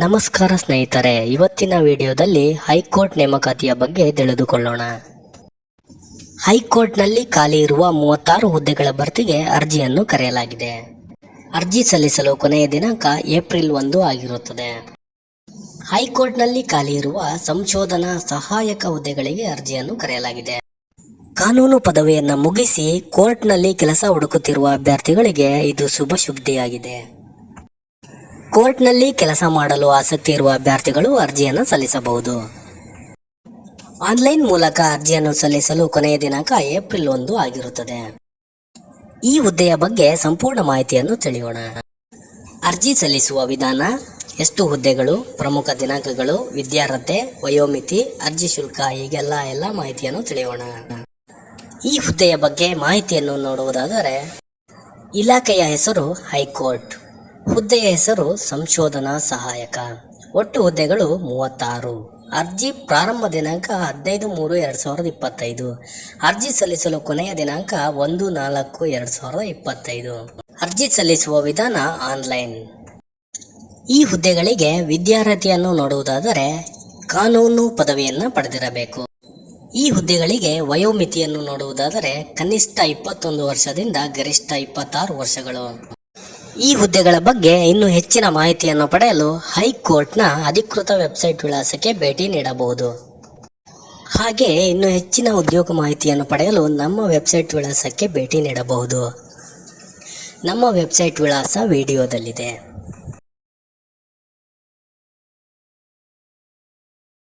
ನಮಸ್ಕಾರ ಸ್ನೇಹಿತರೆ, ಇವತ್ತಿನ ವಿಡಿಯೋದಲ್ಲಿ ಹೈಕೋರ್ಟ್ ನೇಮಕಾತಿಯ ಬಗ್ಗೆ ತಿಳಿದುಕೊಳ್ಳೋಣ. ಹೈಕೋರ್ಟ್ನಲ್ಲಿ ಖಾಲಿ ಇರುವ ಮೂವತ್ತಾರು ಹುದ್ದೆಗಳ ಭರ್ತಿಗೆ ಅರ್ಜಿಯನ್ನು ಕರೆಯಲಾಗಿದೆ. ಅರ್ಜಿ ಸಲ್ಲಿಸಲು ಕೊನೆಯ ದಿನಾಂಕ ಏಪ್ರಿಲ್ ಒಂದು ಆಗಿರುತ್ತದೆ. ಹೈಕೋರ್ಟ್ನಲ್ಲಿ ಖಾಲಿ ಇರುವ ಸಂಶೋಧನಾ ಸಹಾಯಕ ಹುದ್ದೆಗಳಿಗೆ ಅರ್ಜಿಯನ್ನು ಕರೆಯಲಾಗಿದೆ. ಕಾನೂನು ಪದವಿಯನ್ನು ಮುಗಿಸಿ ಕೋರ್ಟ್ನಲ್ಲಿ ಕೆಲಸ ಹುಡುಕುತ್ತಿರುವ ಅಭ್ಯರ್ಥಿಗಳಿಗೆ ಇದು ಶುಭ ಸುದ್ದಿಯಾಗಿದೆ ಕೋರ್ಟ್ನಲ್ಲಿ ಕೆಲಸ ಮಾಡಲು ಆಸಕ್ತಿ ಇರುವ ಅಭ್ಯರ್ಥಿಗಳು ಅರ್ಜಿಯನ್ನು ಸಲ್ಲಿಸಬಹುದು. ಆನ್ಲೈನ್ ಮೂಲಕ ಅರ್ಜಿಯನ್ನು ಸಲ್ಲಿಸಲು ಕೊನೆಯ ದಿನಾಂಕ ಏಪ್ರಿಲ್ ಒಂದು ಆಗಿರುತ್ತದೆ. ಈ ಹುದ್ದೆಯ ಬಗ್ಗೆ ಸಂಪೂರ್ಣ ಮಾಹಿತಿಯನ್ನು ತಿಳಿಯೋಣ. ಅರ್ಜಿ ಸಲ್ಲಿಸುವ ವಿಧಾನ, ಎಷ್ಟು ಹುದ್ದೆಗಳು, ಪ್ರಮುಖ ದಿನಾಂಕಗಳು, ವಿದ್ಯಾರ್ಹತೆ, ವಯೋಮಿತಿ, ಅರ್ಜಿ ಶುಲ್ಕ, ಹೀಗೆಲ್ಲ ಎಲ್ಲ ಮಾಹಿತಿಯನ್ನು ತಿಳಿಯೋಣ. ಈ ಹುದ್ದೆಯ ಬಗ್ಗೆ ಮಾಹಿತಿಯನ್ನು ನೋಡುವುದಾದರೆ, ಇಲಾಖೆಯ ಹೆಸರು ಹೈಕೋರ್ಟ್. ಹುದ್ದೆಯ ಹೆಸರು ಸಂಶೋಧನಾ ಸಹಾಯಕ. ಒಟ್ಟು ಹುದ್ದೆಗಳು ಮೂವತ್ತಾರು. ಅರ್ಜಿ ಪ್ರಾರಂಭ ದಿನಾಂಕ ಹದಿನೈದು ಮೂರು ಎರಡು ಸಾವಿರದ ಇಪ್ಪತ್ತೈದು. ಅರ್ಜಿ ಸಲ್ಲಿಸಲು ಕೊನೆಯ ದಿನಾಂಕ ಒಂದು ನಾಲ್ಕು ಎರಡು ಸಾವಿರದ ಇಪ್ಪತ್ತೈದು. ಅರ್ಜಿ ಸಲ್ಲಿಸುವ ವಿಧಾನ ಆನ್ಲೈನ್. ಈ ಹುದ್ದೆಗಳಿಗೆ ವಿದ್ಯಾರ್ಹತೆಯನ್ನು ನೋಡುವುದಾದರೆ ಕಾನೂನು ಪದವಿಯನ್ನು ಪಡೆದಿರಬೇಕು. ಈ ಹುದ್ದೆಗಳಿಗೆ ವಯೋಮಿತಿಯನ್ನು ನೋಡುವುದಾದರೆ ಕನಿಷ್ಠ ಇಪ್ಪತ್ತೊಂದು ವರ್ಷದಿಂದ ಗರಿಷ್ಠ ಇಪ್ಪತ್ತಾರು ವರ್ಷಗಳು. ಈ ಹುದ್ದೆಗಳ ಬಗ್ಗೆ ಇನ್ನೂ ಹೆಚ್ಚಿನ ಮಾಹಿತಿಯನ್ನು ಪಡೆಯಲು ಹೈಕೋರ್ಟ್ನ ಅಧಿಕೃತ ವೆಬ್ಸೈಟ್ ವಿಳಾಸಕ್ಕೆ ಭೇಟಿ ನೀಡಬಹುದು. ಹಾಗೆ ಇನ್ನು ಹೆಚ್ಚಿನ ಉದ್ಯೋಗ ಮಾಹಿತಿಯನ್ನು ಪಡೆಯಲು ನಮ್ಮ ವೆಬ್ಸೈಟ್ ವಿಳಾಸಕ್ಕೆ ಭೇಟಿ ನೀಡಬಹುದು. ನಮ್ಮ ವೆಬ್ಸೈಟ್ ವಿಳಾಸ ವಿಡಿಯೋದಲ್ಲಿದೆ.